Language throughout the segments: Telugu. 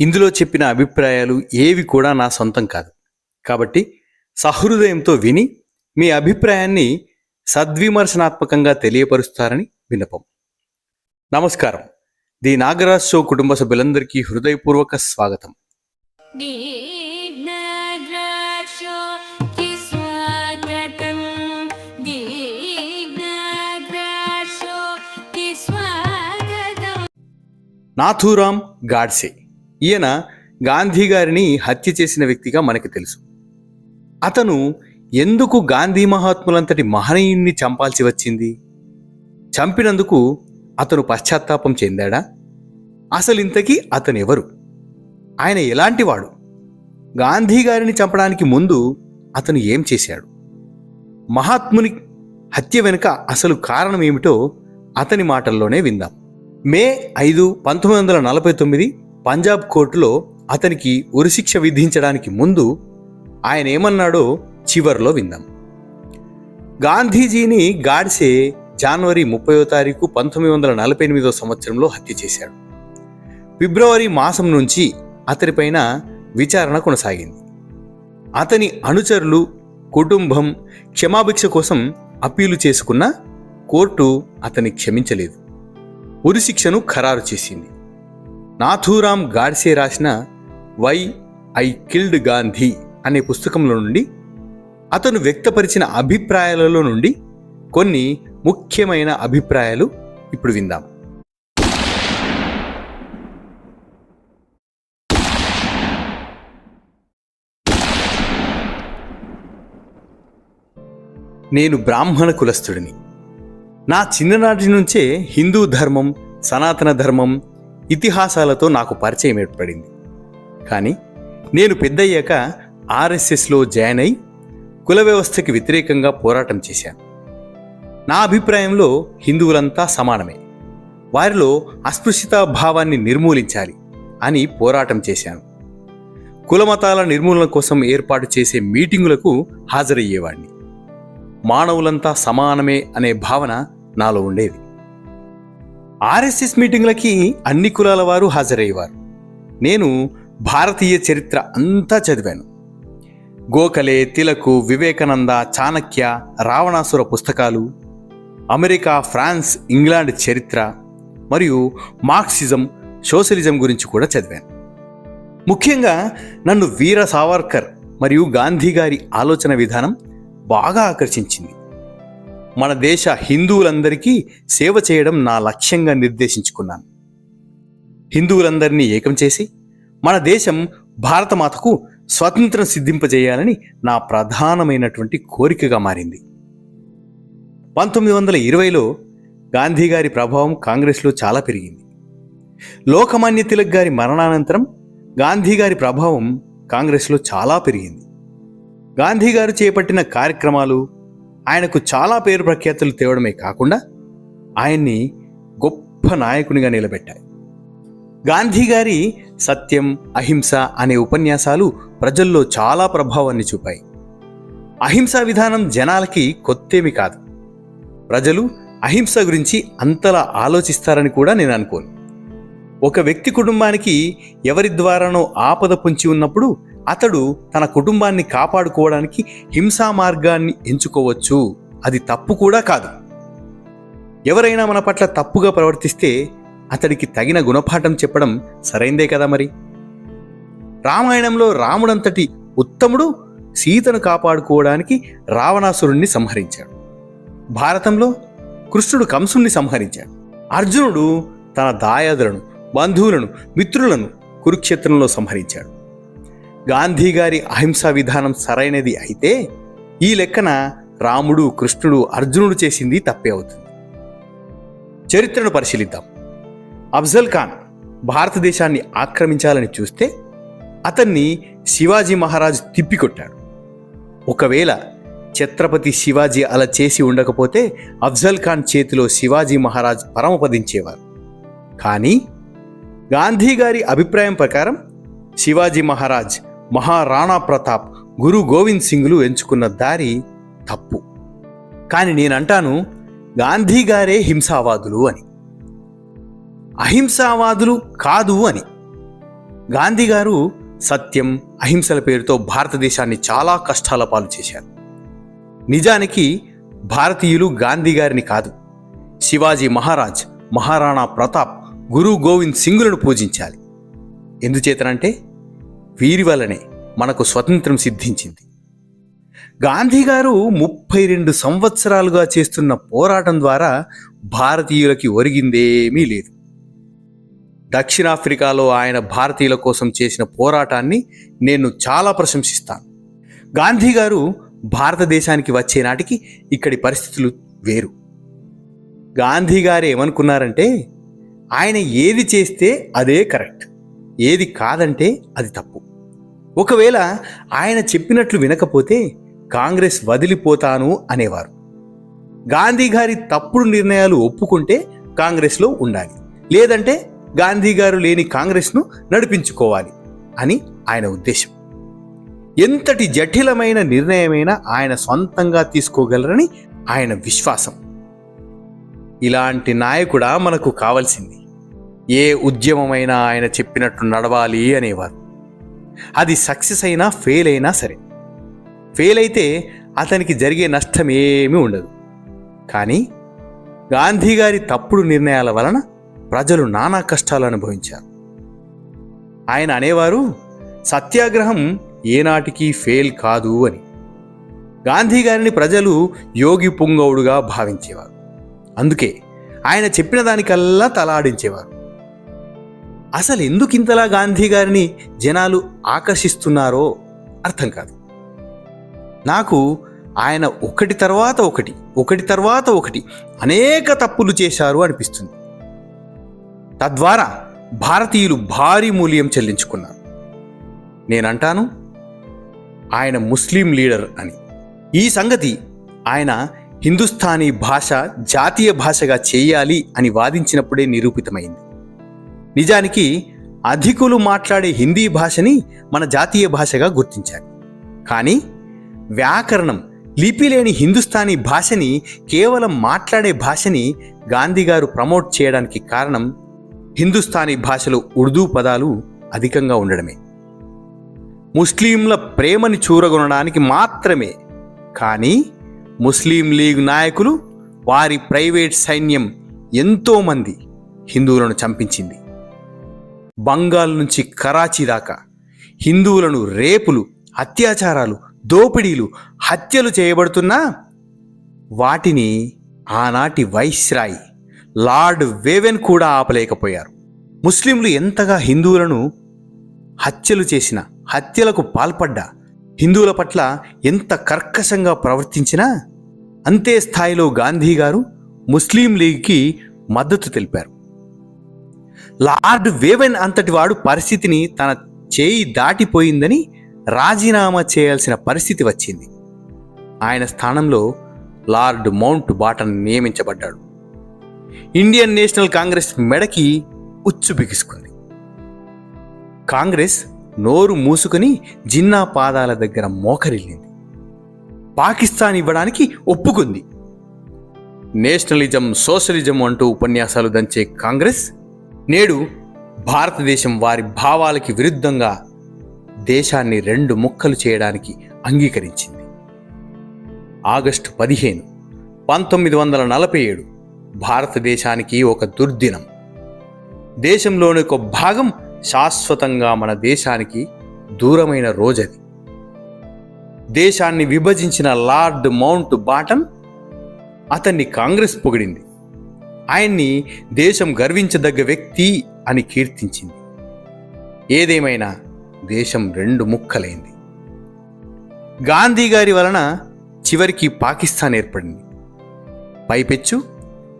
ఇందులో చెప్పిన అభిప్రాయాలు ఏవి కూడా నా సొంతం కాదు. కాబట్టి సహృదయంతో విని మీ అభిప్రాయాన్ని సద్విమర్శనాత్మకంగా తెలియపరుస్తారని వినపం నమస్కారం. ది నాగరాజ్ షో కుటుంబ సభ్యులందరికీ హృదయపూర్వక స్వాగతం. నాథూరామ్ గాడ్సే. ఈయన గాంధీ గారిని హత్య చేసిన వ్యక్తిగా మనకి తెలుసు. అతను ఎందుకు గాంధీ మహాత్ములంతటి మహనీయుణ్ణి చంపాల్సి వచ్చింది? చంపినందుకు అతను పశ్చాత్తాపం చెందాడా? అసలు ఇంతకీ అతను ఎవరు ఆయన ఎలాంటివాడు గాంధీ గారిని చంపడానికి ముందు అతను ఏం చేశాడు? మహాత్ముని హత్య వెనుక అసలు కారణం ఏమిటో అతని మాటల్లోనే విందాం. మే ఐదు పంతొమ్మిది వందల నలభై తొమ్మిది పంజాబ్ కోర్టులో అతనికి ఉరిశిక్ష విధించడానికి ముందు ఆయన ఏమన్నాడో చివర్లో విందాం. గాంధీజీని గాడ్సే జనవరి ముప్పయో తారీఖు పంతొమ్మిది వందల నలభై ఎనిమిదో సంవత్సరంలో హత్య చేశాడు. ఫిబ్రవరి మాసం నుంచి అతనిపైన విచారణ కొనసాగింది. అతని అనుచరులు కుటుంబం క్షమాభిక్ష కోసం అప్పీలు చేసుకున్న కోర్టు అతన్ని క్షమించలేదు. ఉరిశిక్షను ఖరారు చేసింది. నాథూరామ్ గాడ్సే రాసిన వై ఐ కిల్డ్ గాంధీ అనే పుస్తకంలో నుండి అతను వ్యక్తపరిచిన అభిప్రాయాలలో నుండి కొన్ని ముఖ్యమైన అభిప్రాయాలు ఇప్పుడు విందాం. నేను బ్రాహ్మణ కులస్థుడిని. నా చిన్ననాటి నుంచే హిందూ ధర్మం సనాతన ధర్మం ఇతిహాసాలతో నాకు పరిచయం ఏర్పడింది. కానీ నేను పెద్దయ్యాక ఆర్ఎస్ఎస్లో జాయిన్ అయి కుల వ్యవస్థకి వ్యతిరేకంగా పోరాటం చేశాను. నా అభిప్రాయంలో హిందువులంతా సమానమే. వారిలో అస్పృశ్యత భావాన్ని నిర్మూలించాలి అని పోరాటం చేశాను. కులమతాల నిర్మూలన కోసం ఏర్పాటు చేసే మీటింగులకు హాజరయ్యేవాడిని. మానవులంతా సమానమే అనే భావన నాలో ఉండేది. ఆర్ఎస్ఎస్ మీటింగ్లకి అన్ని కులాల వారు హాజరయ్యేవారు. నేను భారతీయ చరిత్ర అంతా చదివాను. గోఖలే తిలకు వివేకానంద చాణక్య రావణాసుర పుస్తకాలు అమెరికా ఫ్రాన్స్ ఇంగ్లాండ్ చరిత్ర మరియు మార్క్సిజం సోషలిజం గురించి కూడా చదివాను. ముఖ్యంగా నన్ను వీర సావర్కర్ మరియు గాంధీ గారి ఆలోచన విధానం బాగా ఆకర్షించింది. మన దేశ హిందువులందరికీ సేవ చేయడం నా లక్ష్యంగా నిర్దేశించుకున్నాను. హిందువులందరినీ ఏకం చేసి మన దేశం భారతమాతకు స్వతంత్రం సిద్ధింపజేయాలని నా ప్రధానమైనటువంటి కోరికగా మారింది. పంతొమ్మిది వందల ఇరవైలో గాంధీ గారి ప్రభావం కాంగ్రెస్లో చాలా పెరిగింది. లోకమాన్య తిలక్ గారి మరణానంతరం గాంధీ గారి ప్రభావం కాంగ్రెస్లో చాలా పెరిగింది. గాంధీ గారు చేపట్టిన కార్యక్రమాలు ఆయనకు చాలా పేరు ప్రఖ్యాతులు తేవడమే కాకుండా ఆయన్ని గొప్ప నాయకునిగా నిలబెట్టాయి. గాంధీ గారి సత్యం అహింస అనే ఉపన్యాసాలు ప్రజల్లో చాలా ప్రభావాన్ని చూపాయి. అహింసా విధానం జనాలకి కొత్తేమి కాదు. ప్రజలు అహింస గురించి అంతలా ఆలోచిస్తారని కూడా నేను అనుకోను. ఒక వ్యక్తి కుటుంబానికి ఎవరి ద్వారానో ఆపద పొంచి ఉన్నప్పుడు అతడు తన కుటుంబాన్ని కాపాడుకోవడానికి హింసా మార్గాన్ని ఎంచుకోవచ్చు. అది తప్పు కూడా కాదు. ఎవరైనా మన పట్ల తప్పుగా ప్రవర్తిస్తే అతడికి తగిన గుణపాఠం చెప్పడం సరైందే కదా మరి? రామాయణంలో రాముడంతటి ఉత్తముడు సీతను కాపాడుకోవడానికి రావణాసురుణ్ణి సంహరించాడు. భారతంలో కృష్ణుడు కంసుణ్ణి సంహరించాడు. అర్జునుడు తన దాయాదులను బంధువులను మిత్రులను కురుక్షేత్రంలో సంహరించాడు. గాంధీ గారి అహింసా విధానం సరైనది అయితే ఈ లెక్కన రాముడు కృష్ణుడు అర్జునుడు చేసింది తప్పే అవుతుంది. చరిత్రను పరిశీలిద్దాం. అఫ్జల్ ఖాన్ భారతదేశాన్ని ఆక్రమించాలని చూస్తే అతన్ని శివాజీ మహారాజ్ తిప్పికొట్టాడు. ఒకవేళ ఛత్రపతి శివాజీ అలా చేసి ఉండకపోతే అఫ్జల్ ఖాన్ చేతిలో శివాజీ మహారాజ్ పరమపదించేవారు కానీ గాంధీ గారి అభిప్రాయం ప్రకారం శివాజీ మహారాజ్ మహారాణా ప్రతాప్ గురు గోవింద్ సింగ్లు ఎంచుకున్న దారి తప్పు. కానీ నేనంటాను గాంధీ గారే హింసావాదులు అని. అహింసావాదులు కాదు అని. గాంధీ గారు సత్యం అహింసల పేరుతో భారతదేశాన్ని చాలా కష్టాల పాలు చేశారు. నిజానికి భారతీయులు గాంధీ గారిని కాదు. శివాజీ మహారాజ్ మహారాణా ప్రతాప్ గురు గోవింద్ సింగులను పూజించాలి. ఎందుచేతనంటే వీరి వలనే మనకు స్వతంత్రం సిద్ధించింది. గాంధీ గారు ముప్పై రెండు సంవత్సరాలుగా చేస్తున్న పోరాటం ద్వారా భారతీయులకి ఒరిగిందేమీ లేదు. దక్షిణాఫ్రికాలో ఆయన భారతీయుల కోసం చేసిన పోరాటాన్ని నేను చాలా ప్రశంసిస్తాను. గాంధీ గారు భారతదేశానికి వచ్చే నాటికి ఇక్కడి పరిస్థితులు వేరు. గాంధీ గారు ఏమనుకున్నారంటే ఆయన ఏది చేస్తే అదే కరెక్ట్ ఏది కాదంటే అది తప్పు. ఒకవేళ ఆయన చెప్పినట్లు వినకపోతే కాంగ్రెస్ వదిలిపోతాను అనేవారు. గాంధీ గారి తప్పుడు నిర్ణయాలు ఒప్పుకుంటే కాంగ్రెస్లో ఉండాలి. లేదంటే గాంధీ గారు లేని కాంగ్రెస్ను నడిపించుకోవాలి అని ఆయన ఉద్దేశం. ఎంతటి జటిలమైన నిర్ణయమైనా ఆయన సొంతంగా తీసుకోగలరని ఆయన విశ్వాసం. ఇలాంటి నాయకుడా మనకు కావాల్సింది. ఏ ఉద్యమమైనా ఆయన చెప్పినట్టు నడవాలి అనేవారు. అది సక్సెస్ అయినా ఫెయిల్ అయినా సరే. ఫెయిల్ అయితే అతనికి జరిగే నష్టం ఏమీ ఉండదు. కానీ గాంధీ గారి తప్పుడు నిర్ణయాల వలన ప్రజలు నానా కష్టాలు అనుభవించారు. ఆయన అనేవారు సత్యాగ్రహం ఏనాటికి ఫెయిల్ కాదు అని. గాంధీ గారిని ప్రజలు యోగి పుంగవుడుగా భావించేవారు. అందుకే ఆయన చెప్పిన దానికల్లా తలాడించేవారు. అసలు ఎందుకు ఇంతలా గాంధీ గారిని జనాలు ఆకర్షిస్తున్నారో అర్థం కాదు. నాకు ఆయన ఒకటి తర్వాత ఒకటి ఒకటి తర్వాత ఒకటి అనేక తప్పులు చేశారు అనిపిస్తుంది. తద్వారా భారతీయులు భారీ మూల్యం చెల్లించుకున్నారు. నేనంటాను ఆయన ముస్లిం లీడర్ అని. ఈ సంగతి ఆయన హిందుస్థానీ భాష జాతీయ భాషగా చేయాలి అని వాదించినప్పుడే నిరూపితమైంది. నిజానికి అధికులు మాట్లాడే హిందీ భాషని మన జాతీయ భాషగా గుర్తించారు. కానీ వ్యాకరణం లిపి లేని హిందుస్థానీ భాషని కేవలం మాట్లాడే భాషని గాంధీ గారు ప్రమోట్ చేయడానికి కారణం హిందుస్థానీ భాషలో ఉర్దూ పదాలు అధికంగా ఉండడమే. ముస్లింల ప్రేమని చూరగొనడానికి మాత్రమే. కానీ ముస్లిం లీగ్ నాయకులు వారి ప్రైవేట్ సైన్యం ఎంతోమంది హిందువులను చంపించింది. బంగాల్ నుంచి కరాచీ దాకా హిందువులను రేపులు అత్యాచారాలు దోపిడీలు హత్యలు చేయబడుతున్నా వాటిని ఆనాటి వైస్రాయ్ లార్డ్ వేవెన్ కూడా ఆపలేకపోయారు. ముస్లింలు ఎంతగా హిందువులను హత్యలు చేసిన హత్యలకు పాల్పడ్డా హిందువుల పట్ల ఎంత కర్కశంగా ప్రవర్తించినా అంతే స్థాయిలో గాంధీ గారు ముస్లిం లీగ్కి మద్దతు తెలిపారు. లార్డ్ వేవెన్ అంతటి వాడు పరిస్థితిని తన చేయి దాటిపోయిందని రాజీనామా చేయాల్సిన పరిస్థితి వచ్చింది. ఆయన స్థానంలో లార్డ్ మౌంట్ బాటన్ నియమించబడ్డాడు. ఇండియన్ నేషనల్ కాంగ్రెస్ మెడకి ఉచ్చు బిగుసుకుంది. కాంగ్రెస్ నోరు మూసుకుని జిన్నా పాదాల దగ్గర మోకరిల్లింది. పాకిస్తాన్ ఇవ్వడానికి ఒప్పుకుంది. నేషనలిజం సోషలిజం అంటూ ఉపన్యాసాలు దంచే కాంగ్రెస్ నేడు భారతదేశం వారి భావాలకి విరుద్ధంగా దేశాన్ని రెండు ముక్కలు చేయడానికి అంగీకరించింది. ఆగస్టు పదిహేను పంతొమ్మిది వందల నలభై ఏడు భారతదేశానికి ఒక దుర్దినం. దేశంలోని ఒక భాగం శాశ్వతంగా మన దేశానికి దూరమైన రోజది. దేశాన్ని విభజించిన లార్డ్ మౌంట్ బాటన్ అతన్ని కాంగ్రెస్ పొగిడింది. ఆయన్ని దేశం గర్వించదగ్గ వ్యక్తి అని కీర్తించింది. ఏదేమైనా దేశం రెండు ముక్కలైంది. గాంధీ గారి వలన చివరికి పాకిస్తాన్ ఏర్పడింది. పైపెచ్చు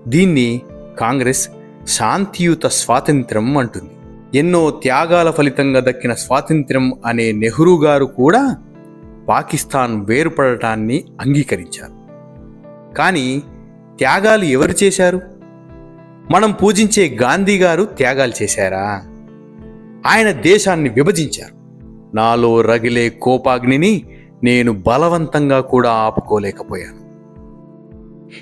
దీన్ని కాంగ్రెస్ శాంతియుత స్వాతంత్రం అంటుంది. ఎన్నో త్యాగాల ఫలితంగా దక్కిన స్వాతంత్ర్యం అనే నెహ్రూ గారు కూడా పాకిస్తాన్ వేరుపడటాన్ని అంగీకరించారు. కానీ త్యాగాలు ఎవరు చేశారు? మనం పూజించే గాంధీ గారు త్యాగాలు చేశారా? ఆయన దేశాన్ని విభజించారు. నాలో రగిలే కోపాగ్నిని నేను బలవంతంగా కూడా ఆపుకోలేకపోయాను.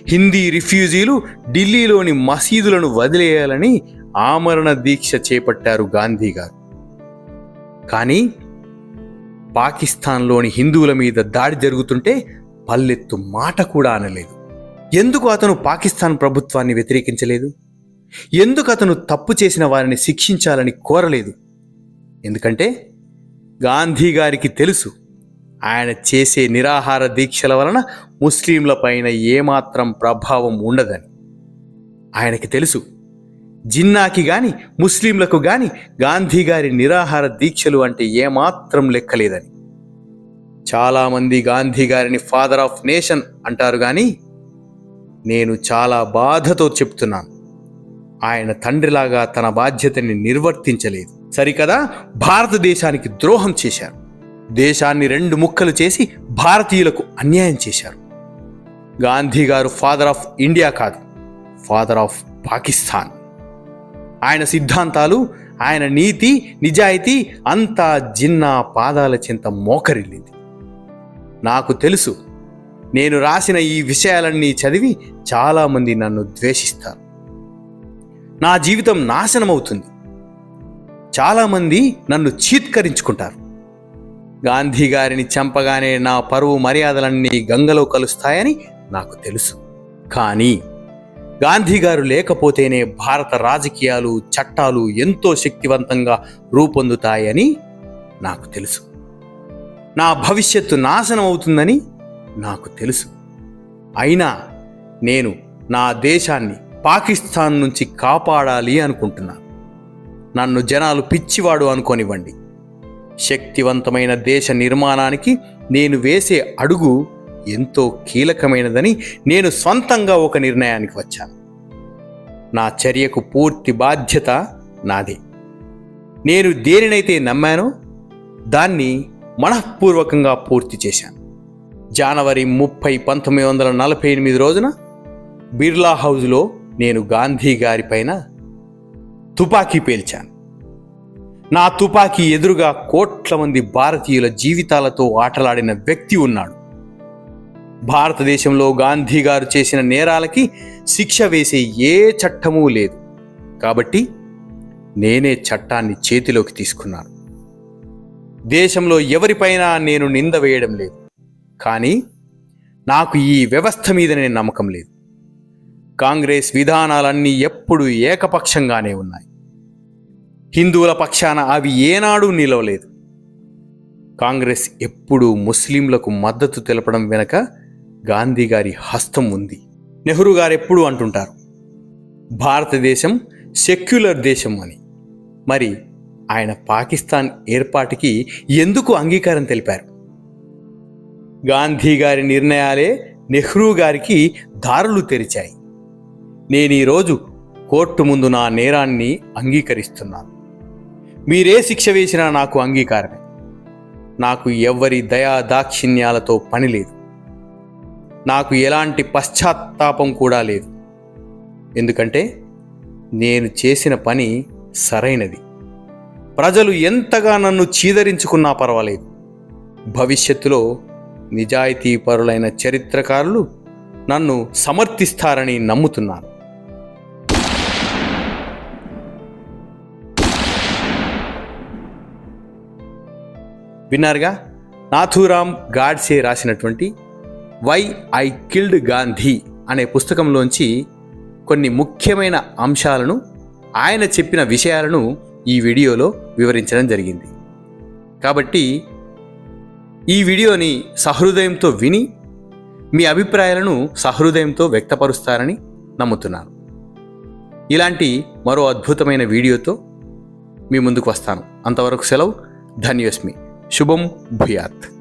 హిందీ రిఫ్యూజీలు ఢిల్లీలోని మసీదులను వదిలేయాలని ఆమరణ దీక్ష చేపట్టారు గాంధీ గారు. కానీ పాకిస్తాన్లోని హిందువుల మీద దాడి జరుగుతుంటే పల్లెత్తు మాట కూడా అనలేదు. ఎందుకు అతను పాకిస్తాన్ ప్రభుత్వాన్ని వ్యతిరేకించలేదు? ఎందుకు అతను తప్పు చేసిన వారిని శిక్షించాలని కోరలేదు? ఎందుకంటే గాంధీ గారికి తెలుసు ఆయన చేసే నిరాహార దీక్షల వలన ముస్లింల పైన ఏమాత్రం ప్రభావం ఉండదని. ఆయనకి తెలుసు జిన్నాకి గాని ముస్లింలకు గాని గాంధీ గారి నిరాహార దీక్షలు అంటే ఏమాత్రం లెక్కలేదని. చాలామంది గాంధీ గారిని ఫాదర్ ఆఫ్ నేషన్ అంటారు కానీ నేను చాలా బాధతో చెప్తున్నాను. ఆయన తండ్రిలాగా తన బాధ్యతని నిర్వర్తించలేదు. సరికదా? భారతదేశానికి ద్రోహం చేశారు. దేశాన్ని రెండు ముక్కలు చేసి భారతీయులకు అన్యాయం చేశారు. గాంధీ గారు ఫాదర్ ఆఫ్ ఇండియా కాదు ఫాదర్ ఆఫ్ పాకిస్తాన్. ఆయన సిద్ధాంతాలు ఆయన నీతి నిజాయితీ అంతా జిన్నా పాదాల చింత మోకరిల్లింది. నాకు తెలుసు నేను రాసిన ఈ విషయాలన్నీ చదివి చాలామంది నన్ను ద్వేషిస్తారు. నా జీవితం నాశనమవుతుంది. చాలామంది నన్ను చీత్కరించుకుంటారు. గాంధీ గారిని చంపగానే నా పరువు మర్యాదలన్నీ గంగలో కలుస్తాయని నాకు తెలుసు. కానీ గాంధీ గారు లేకపోతేనే భారత రాజకీయాలు చట్టాలు ఎంతో శక్తివంతంగా రూపొందుతాయని నాకు తెలుసు. నా భవిష్యత్తు నాశనం అవుతుందని నాకు తెలుసు. అయినా నేను నా దేశాన్ని పాకిస్తాన్ నుంచి కాపాడాలి అనుకుంటున్నాను నన్ను జనాలు పిచ్చివాడు అనుకోనివ్వండి. శక్తివంతమైన దేశ నిర్మాణానికి నేను వేసే అడుగు ఎంతో కీలకమైనదని నేను సొంతంగా ఒక నిర్ణయానికి వచ్చాను. నా చర్యకు పూర్తి బాధ్యత నాదే. నేను దేనినైతే నమ్మానో దాన్ని మనఃపూర్వకంగా పూర్తి చేశాను. జనవరి ముప్పై పంతొమ్మిది వందల నలభై ఎనిమిది రోజున బిర్లా హౌజ్లో నేను గాంధీ గారి పైన తుపాకీ పేల్చాను. నా తుపాకీ ఎదురుగా కోట్ల మంది భారతీయుల జీవితాలతో ఆటలాడిన వ్యక్తి ఉన్నాడు. భారతదేశంలో గాంధీ గారు చేసిన నేరాలకి శిక్ష వేసే ఏ చట్టమూ లేదు. కాబట్టి నేనే చట్టాన్ని చేతిలోకి తీసుకున్నాను. దేశంలో ఎవరిపైనా నేను నింద వేయడం లేదు. కానీ నాకు ఈ వ్యవస్థ మీదనే నమ్మకం లేదు. కాంగ్రెస్ విధానాలన్నీ ఎప్పుడు ఏకపక్షంగానే ఉన్నాయి. హిందువుల పక్షాన అవి ఏనాడూ నిలవలేదు. కాంగ్రెస్ ఎప్పుడూ ముస్లింలకు మద్దతు తెలపడం వెనక గాంధీ గారి హస్తం ఉంది. నెహ్రూ గారు ఎప్పుడూ అంటుంటారు భారతదేశం సెక్యులర్ దేశం అని. మరి ఆయన పాకిస్తాన్ ఏర్పాటుకి ఎందుకు అంగీకారం తెలిపారు? గాంధీ గారి నిర్ణయాలే నెహ్రూ గారికి దారులు తెరిచాయి. నేను ఈరోజు కోర్టు ముందు నా నేరాన్ని అంగీకరిస్తున్నాను. మీరే శిక్ష వేసినా నాకు అంగీకారమే. నాకు ఎవ్వరి దయా దాక్షిణ్యాలతో పని లేదు. నాకు ఎలాంటి పశ్చాత్తాపం కూడా లేదు. ఎందుకంటే నేను చేసిన పని సరైనది. ప్రజలు ఎంతగా నన్ను చీదరించుకున్నా పర్వాలేదు. భవిష్యత్తులో నిజాయితీపరులైన చరిత్రకారులు నన్ను సమర్థిస్తారని నమ్ముతున్నాను. విన్నారుగా? నాథూరామ్ గాడ్సే రాసినటువంటి వై ఐ కిల్డ్ గాంధీ అనే పుస్తకంలోంచి కొన్ని ముఖ్యమైన అంశాలను ఆయన చెప్పిన విషయాలను ఈ వీడియోలో వివరించడం జరిగింది. కాబట్టి ఈ వీడియోని సహృదయంతో విని మీ అభిప్రాయాలను సహృదయంతో వ్యక్తపరుస్తారని నమ్ముతున్నాను. ఇలాంటి మరో అద్భుతమైన వీడియోతో మీ ముందుకు వస్తాను. అంతవరకు సెలవు. ధన్యోస్మి. ശുഭം ഭൂയാത്ത്